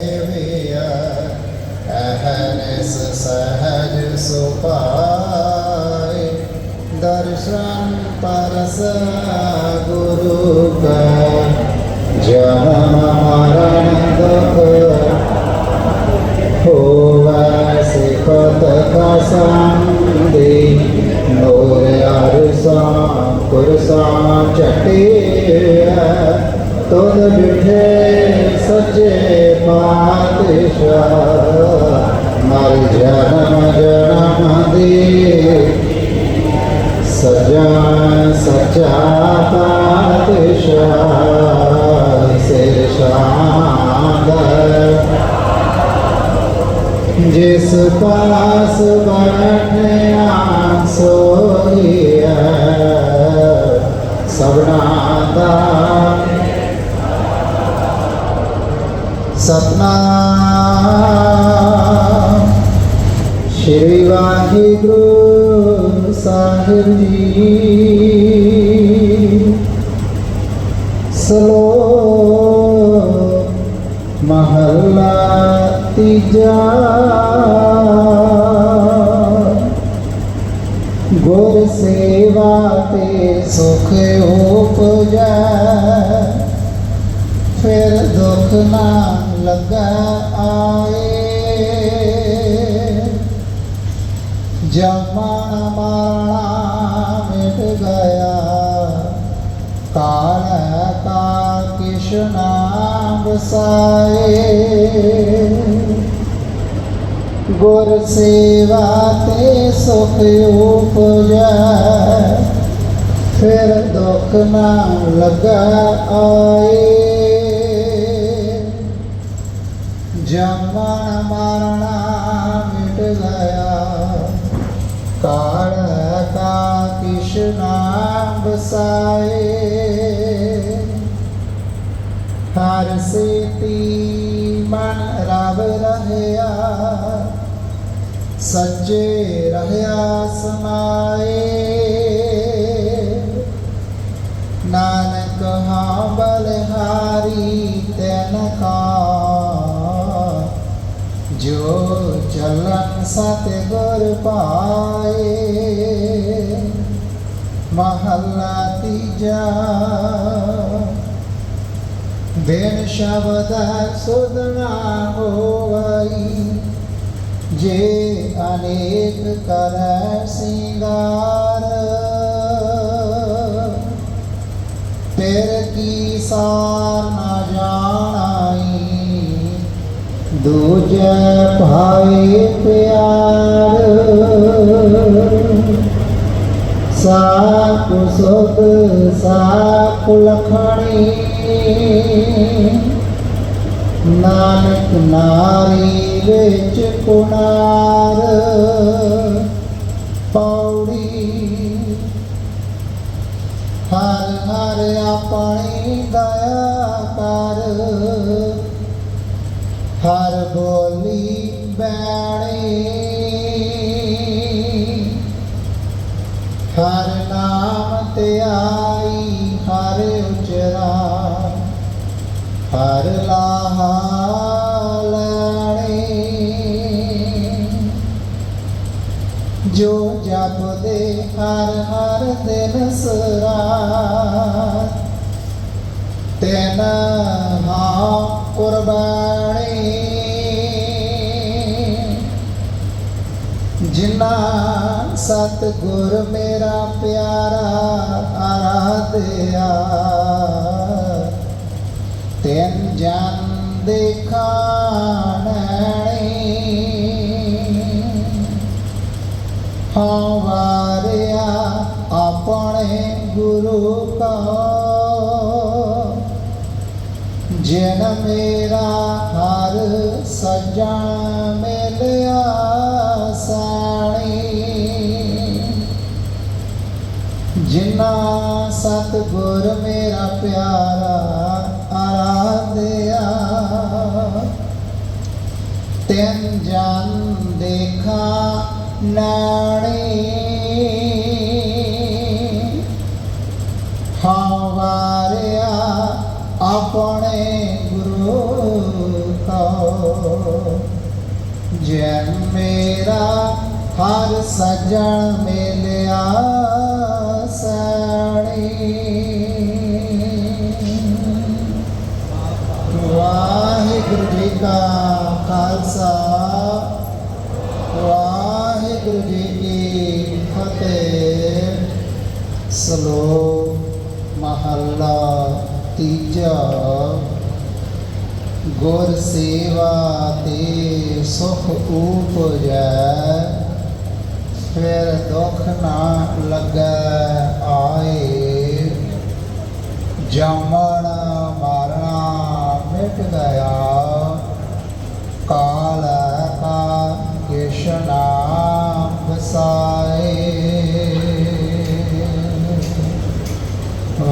ਦੇਵਿਆ ਅਹਨਸ ਸਹਜ ਸੁਪਾਏ ਦਰਸ਼ਨ purse ਗੁਰੂ ਕਾ ਜਨਮ ਮਰਨ ਦੁਖ ਹੋਵੈ ਸਿਖਤ ਕਸੰਦੇ ਨੋਰ ਅਰਸਾ ਕੁਰਸਾ ਚਟਿਆ ਤੁਧ ਬਿਠੇ ਸੱਚੇ ਪਾਤਸ਼ਾਹ। ਮਰ ਜਨਮ ਜਨਮ ਦੇ ਸਜਾ, ਸਚਾ ਪਾਤਸ਼ਾਹ, ਸਿਰ ਸ਼ਾਂਦ ਜਿਸ ਪਾਸ ਬੈਠਿਆ ਸੋਈਐ ਸਭਨਾ ਦਾ ਸਤਨਾਮ ਸ਼੍ਰੀ ਵਾਹਿਗੁਰੂ ਸਾਹਿਬ ਜੀ ਸਲੋਕ ਮਹੱਲਾ ਤੀਜਾ ਗੁਰ ਸੇਵਾ ਤੇ ਸੁਖ ਉਪਜੈ ਫਿਰ ਦੁੱਖ ਨਾ ਲੱਗਾ ਆਏ। ਜਮਨ ਮਾਰਣਾ ਮਿਟ ਗਿਆ। ਕਾਲ ਕਾ ਕਿਸ਼ਨਾ ਬਸਾਏ ਗੁਰ ਸੇਵਾ ਤੇ ਸੁਖ ਉਪਜੈ। ਫਿਰ ਦੁੱਖ ਨਾ ਲਗਾ ਆਏ। ਜਮਨ ਮਰਣਾ ਮਿਟ ਗਿਆ ਕਾਲ ਕਾ ਕਿਸ਼ਨਾ ਬਸਾਏ ਹਰ ਸੇਤੀ ਮਨ ਰਵ ਰਹਿਆ ਸੱਚੇ ਰਹਿਆ ਸਮਾਏ ਨਾਨਕ ਹਾਂ ਬਲਹਾਰੀ ਤੈਨ ਕਾ ਜੋ ਚਲਨ ਸਤ ਗੁਰ ਪਾਏ, ਮਹੱਲਾ ਤੀਜਾ। ਬਿਨ ਸ਼ਬਦ ਸੁਧਨਾ ਹੋਵਈ, ਜੇ ਅਨੇਕ ਕਰੈ ਸਿੰਗਾਰ। ਤੇਰ ਕੀ ਸਾਰ ਦੂਜੇ ਭਾਈ ਪਿਆਰ। ਸਾਪ ਸੁਖ ਸਾਪ ਲਖਣੀ। ਨਾਨਕ ਨਾਰੀ ਵਿੱਚ ਕੁਨਾਰ ਪੌੜੀ। ਹਰ ਹਰ ਆਪਣੀ ਦਇਆ ਕਰ। ਹਰ ਬੋਲੀ ਬੈਣੀ। ਹਰ ਨਾਮ ਤੇ ਆਈ, ਹਰ ਉਚਰਾ ਹਰ ਲਾਹਾ ਲੈਣੀ। ਜੋ ਜਪਦੇ ਹਰ ਹਰ ਦਿਨ ਸਰਾਤ, ਤੈਨ ਹਾਂ ਕੁਰਬਾਨੀ ਜਿਨਾ ਸਤ ਗੁਰ ਮੇਰਾ ਪਿਆਰਾ ਆਰਾਧਿਆ। ਤੈਨ ਜਨ ਦੇਖਾਣੀ ਹਾਂ ਵਾਰਿਆ ਆਪਣੇ ਗੁਰੂ ਕਾ। ਜਨ ਮੇਰਾ ਹਰ ਸਜਣ ਸਤ ਗੁਰ ਮੇਰਾ ਪਿਆਰਾ ਆਰਾਧਿਆ। ਤੈਨ ਜਨ ਦੇਖਾ ਨਾਣੀ। ਹਵਾਰਿਆ ਆਪਣੇ ਗੁਰੂ ਕਾ। ਜਨ ਮੇਰਾ ਹਰ ਸਜਣ ਮਿਲਿਆ। ਵਾਹਿਗੁਰੂ ਜੀ ਕੀ ਫਤਿਹ ਸ਼ਲੋਕ ਮਹੱਲਾ ਤੀਜਾ, ਗੁਰ ਸੇਵਾ ਤੇ ਸੁਖ ਉਪਜੈ, ਫਿਰ ਦੁਖ ਨਾ ਲੱਗੈ ਆਏ, ਜਮਣ ਮਾਰਣਾ ਮਿਟ ਗਿਆ।